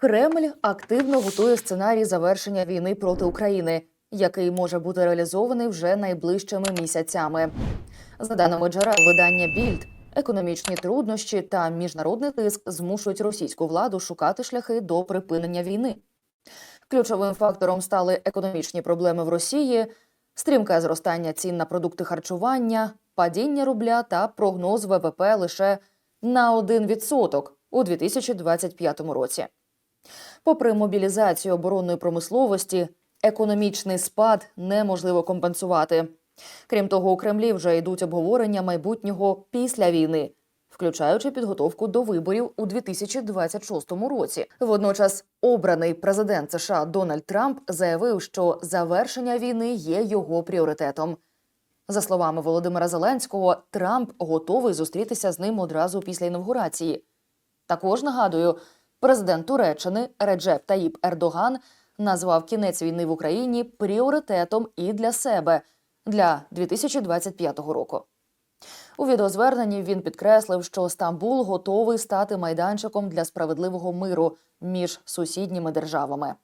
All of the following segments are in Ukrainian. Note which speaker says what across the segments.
Speaker 1: Кремль активно готує сценарій завершення війни проти України, який може бути реалізований вже найближчими місяцями. За даними джерел видання Більд, економічні труднощі та міжнародний тиск змушують російську владу шукати шляхи до припинення війни. Ключовим фактором стали економічні проблеми в Росії, стрімке зростання цін на продукти харчування, падіння рубля та прогноз ВВП лише на 1% у 2025 році. Попри мобілізацію оборонної промисловості, економічний спад неможливо компенсувати. Крім того, у Кремлі вже йдуть обговорення майбутнього після війни, включаючи підготовку до виборів у 2026 році. Водночас, обраний президент США Дональд Трамп заявив, що завершення війни є його пріоритетом. За словами Володимира Зеленського, Трамп готовий зустрітися з ним одразу після інавгурації. Також нагадую, президент Туреччини Реджеп Таїп Ердоган назвав кінець війни в Україні пріоритетом і для себе для 2025 року. У відеозверненні він підкреслив, що Стамбул готовий стати майданчиком для справедливого миру між сусідніми державами.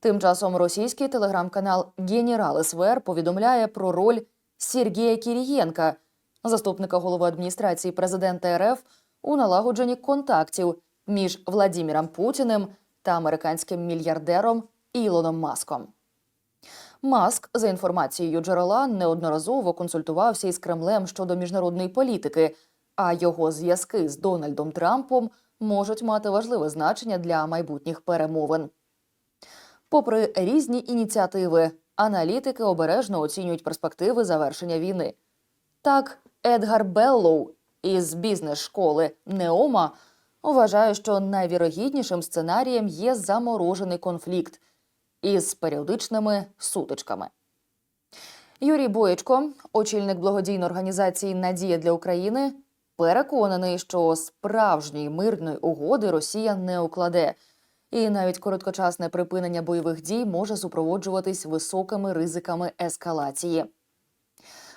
Speaker 1: Тим часом російський телеграм-канал Генерал СВР повідомляє про роль Сергія Кірієнка, заступника голови адміністрації президента РФ, у налагодженні контактів між Владіміром Путіним та американським мільярдером Ілоном Маском. Маск, за інформацією джерела, неодноразово консультувався із Кремлем щодо міжнародної політики, а його зв'язки з Дональдом Трампом можуть мати важливе значення для майбутніх перемовин. Попри різні ініціативи, аналітики обережно оцінюють перспективи завершення війни. Так, Едгар Беллоу із бізнес-школи Неома вважає, що найвірогіднішим сценарієм є заморожений конфлікт із періодичними сутичками. Юрій Боєчко, очільник благодійної організації Надія для України, переконаний, що справжньої мирної угоди Росія не укладе, і навіть короткочасне припинення бойових дій може супроводжуватись високими ризиками ескалації.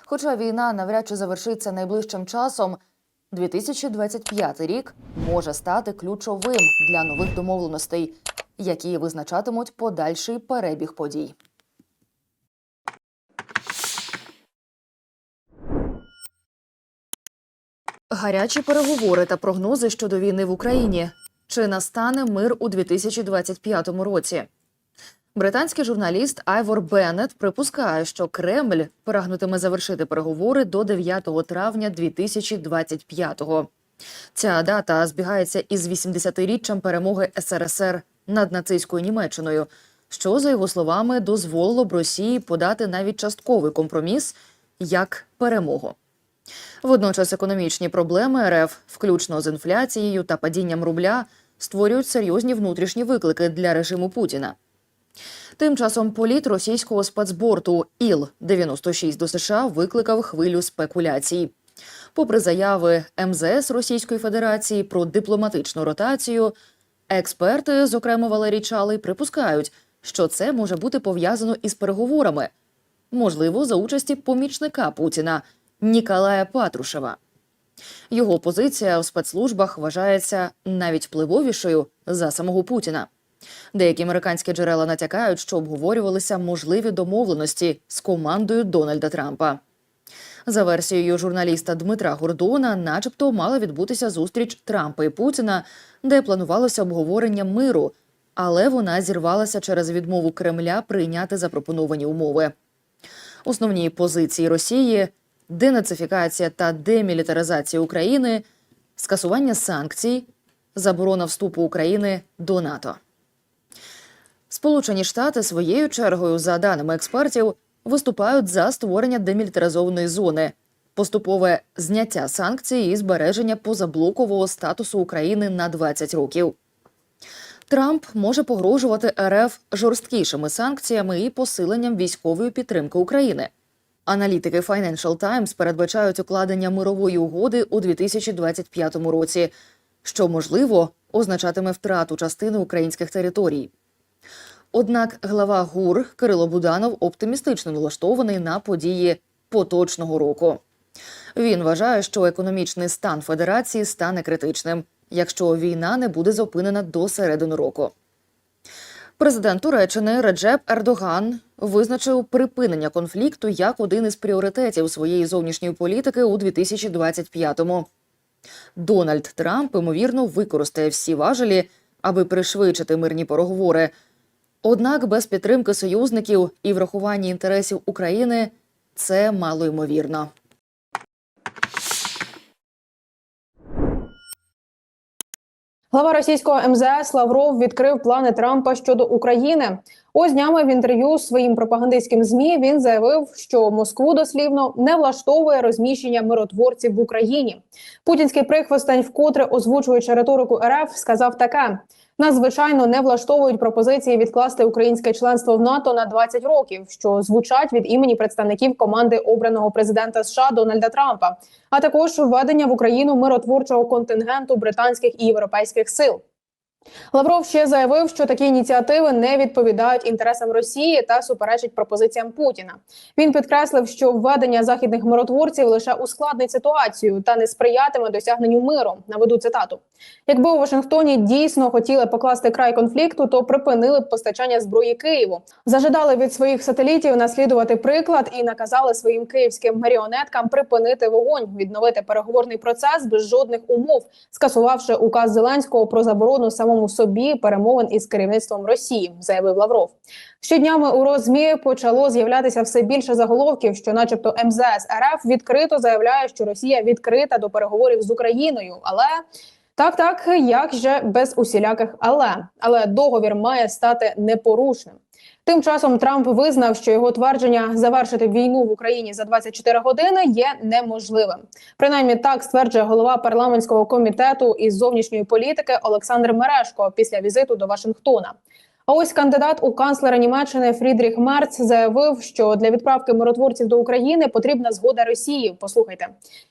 Speaker 1: Хоча війна навряд чи завершиться найближчим часом, 2025 рік може стати ключовим для нових домовленостей, які визначатимуть подальший перебіг подій. Гарячі переговори та прогнози щодо війни в Україні. Чи настане мир у 2025 році? Британський журналіст Айвор Беннет припускає, що Кремль прагнутиме завершити переговори до 9 травня 2025-го. Ця дата збігається із 80-річчям перемоги СРСР над нацистською Німеччиною, що, за його словами, дозволило б Росії подати навіть частковий компроміс як перемогу. Водночас економічні проблеми РФ, включно з інфляцією та падінням рубля, створюють серйозні внутрішні виклики для режиму Путіна. Тим часом політ російського спецборту Іл-96 до США викликав хвилю спекуляцій. Попри заяви МЗС Російської Федерації про дипломатичну ротацію, експерти, зокрема Валерій Чалий, припускають, що це може бути пов'язано із переговорами, можливо, за участі помічника Путіна Ніколая Патрушева. Його позиція в спецслужбах вважається навіть впливовішою за самого Путіна. Деякі американські джерела натякають, що обговорювалися можливі домовленості з командою Дональда Трампа. За версією журналіста Дмитра Гордона, начебто, мала відбутися зустріч Трампа і Путіна, де планувалося обговорення миру, але вона зірвалася через відмову Кремля прийняти запропоновані умови. Основні позиції Росії денацифікація та демілітаризація України, скасування санкцій, заборона вступу України до НАТО. Сполучені Штати своєю чергою, за даними експертів, виступають за створення демілітаризованої зони, поступове зняття санкцій і збереження позаблокового статусу України на 20 років. Трамп може погрожувати РФ жорсткішими санкціями і посиленням військової підтримки України. Аналітики Financial Times передбачають укладення мирової угоди у 2025 році, що можливо означатиме втрату частини українських територій. Однак глава ГУР Кирило Буданов оптимістично налаштований на події поточного року. Він вважає, що економічний стан федерації стане критичним, якщо війна не буде зупинена до середини року. Президент Туреччини Реджеп Ердоган визначив припинення конфлікту як один із пріоритетів своєї зовнішньої політики у 2025-му. Дональд Трамп ймовірно використає всі важелі, аби пришвидшити мирні переговори. Однак без підтримки союзників і врахування інтересів України це мало ймовірно.
Speaker 2: Глава російського МЗС Лавров відкрив плани Трампа щодо України. Ось днями в інтерв'ю своїм пропагандистським змі він заявив, що Москву дослівно не влаштовує розміщення миротворців в Україні. Путінський прихвостень, вкотре озвучуючи риторику РФ, сказав таке: нас звичайно не влаштовують пропозиції відкласти українське членство в НАТО на 20 років, що звучать від імені представників команди обраного президента США Дональда Трампа, а також введення в Україну миротворчого контингенту британських і європейських сил. Лавров ще заявив, що такі ініціативи не відповідають інтересам Росії та суперечать пропозиціям Путіна. Він підкреслив, що введення західних миротворців лише ускладнить ситуацію та не сприятиме досягненню миру. Наведу цитату: якби у Вашингтоні дійсно хотіли покласти край конфлікту, то припинили б постачання зброї Києву, зажадали від своїх сателітів наслідувати приклад і наказали своїм київським маріонеткам припинити вогонь, відновити переговорний процес без жодних умов, скасувавши указ Зеленського про заборону самому собі перемовин із керівництвом Росії, заявив Лавров. Щоднями у розмі почало з'являтися все більше заголовків, що, начебто, МЗС РФ відкрито заявляє, що Росія відкрита до переговорів з Україною, але так, так як же без усіляких, але але договір має стати непорушним. Тим часом Трамп визнав, що його твердження завершити війну в Україні за 24 години є неможливим. Принаймні так стверджує голова парламентського комітету із зовнішньої політики Олександр Мерешко після візиту до Вашингтона. А ось кандидат у канцлера Німеччини Фрідріх Мерц заявив, що для відправки миротворців до України потрібна згода Росії. Послухайте,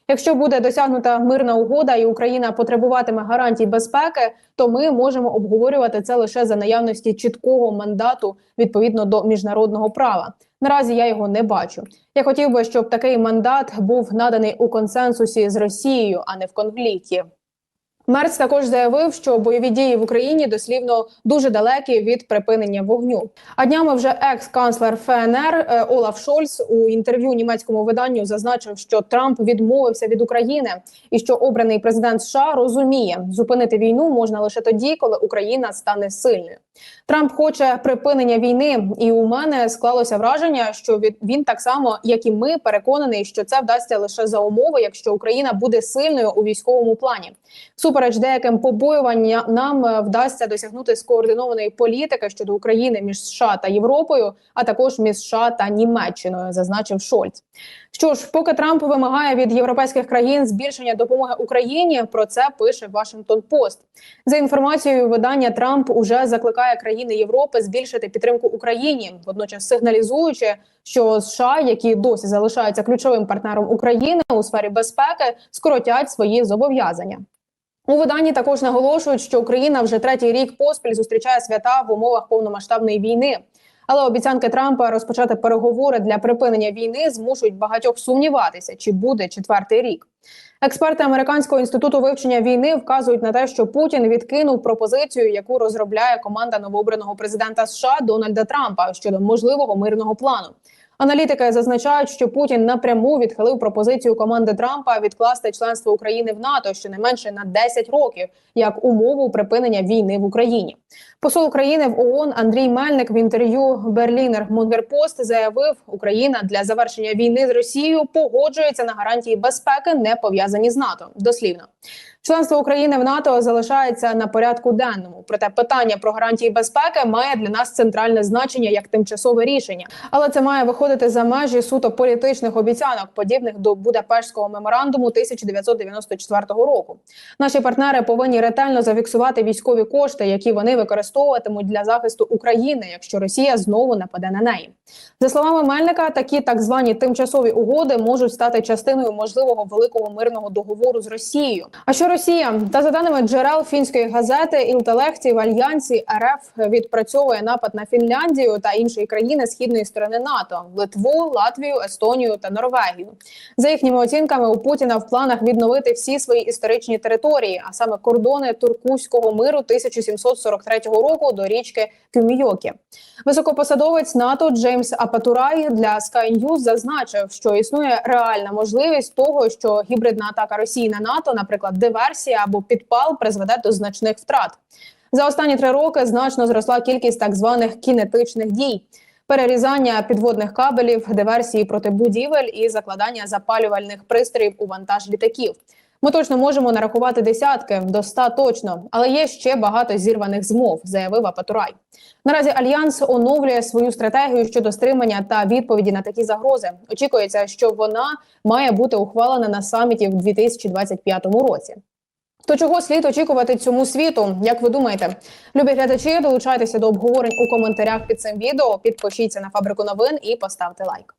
Speaker 2: якщо буде досягнута мирна угода, і Україна потребуватиме гарантій безпеки, то ми можемо обговорювати це лише за наявності чіткого мандату відповідно до міжнародного права. Наразі я його не бачу. Я хотів би, щоб такий мандат був наданий у консенсусі з Росією, а не в конфлікті. Мерц також заявив, що бойові дії в Україні дослівно дуже далекі від припинення вогню. А днями вже екс-канцлер ФНР е, Олаф Шольц у інтерв'ю німецькому виданню зазначив, що Трамп відмовився від України і що обраний президент США розуміє, зупинити війну можна лише тоді, коли Україна стане сильною. Трамп хоче припинення війни, і у мене склалося враження, що він так само, як і ми, переконаний, що це вдасться лише за умови, якщо Україна буде сильною у військовому плані. Супереч деяким побоювання нам е, вдасться досягнути скоординованої політики щодо України між США та Європою, а також між США та Німеччиною, зазначив Шольц. Що ж, поки Трамп вимагає від європейських країн збільшення допомоги Україні, про це пише Вашингтон Пост. За інформацією видання Трамп уже закликає країни Європи збільшити підтримку Україні, водночас сигналізуючи, що США, які досі залишаються ключовим партнером України у сфері безпеки, скоротять свої зобов'язання. У виданні також наголошують, що Україна вже третій рік поспіль зустрічає свята в умовах повномасштабної війни. Але обіцянки Трампа розпочати переговори для припинення війни змушують багатьох сумніватися, чи буде четвертий рік. Експерти американського інституту вивчення війни вказують на те, що Путін відкинув пропозицію, яку розробляє команда новообраного президента США Дональда Трампа щодо можливого мирного плану. Аналітики зазначають, що Путін напряму відхилив пропозицію команди Трампа відкласти членство України в НАТО щонайменше на 10 років як умову припинення війни в Україні. Посол України в ООН Андрій Мельник в інтерв'ю Берлінер Монгерпост заявив, Україна для завершення війни з Росією погоджується на гарантії безпеки, не пов'язані з НАТО. Дослівно. Членство України в НАТО залишається на порядку денному. Проте питання про гарантії безпеки має для нас центральне значення як тимчасове рішення, але це має виходити за межі суто політичних обіцянок, подібних до Будапештського меморандуму 1994 року. Наші партнери повинні ретельно зафіксувати військові кошти, які вони використовуватимуть для захисту України, якщо Росія знову нападе на неї. За словами Мельника, такі так звані тимчасові угоди можуть стати частиною можливого великого мирного договору з Росією. А що Росія та за даними джерел фінської газети Ілтелехті в альянсі РФ відпрацьовує напад на Фінляндію та інші країни східної сторони НАТО Литву, Латвію, Естонію та Норвегію. За їхніми оцінками, у Путіна в планах відновити всі свої історичні території, а саме кордони Туркуського миру 1743 року до річки Кюмійокі. Високопосадовець НАТО Джеймс Апатурай для Sky News зазначив, що існує реальна можливість того, що гібридна атака Росії на НАТО, наприклад, диверсія або підпал, призведе до значних втрат. За останні три роки значно зросла кількість так званих кінетичних дій. Перерізання підводних кабелів, диверсії проти будівель і закладання запалювальних пристроїв у вантаж літаків. Ми точно можемо нарахувати десятки до ста точно, але є ще багато зірваних змов, заявив Апатурай. Наразі альянс оновлює свою стратегію щодо стримання та відповіді на такі загрози. Очікується, що вона має бути ухвалена на саміті в 2025 році. То чого слід очікувати цьому світу? Як ви думаєте, любі глядачі, долучайтеся до обговорень у коментарях під цим відео. Підпишіться на фабрику новин і поставте лайк.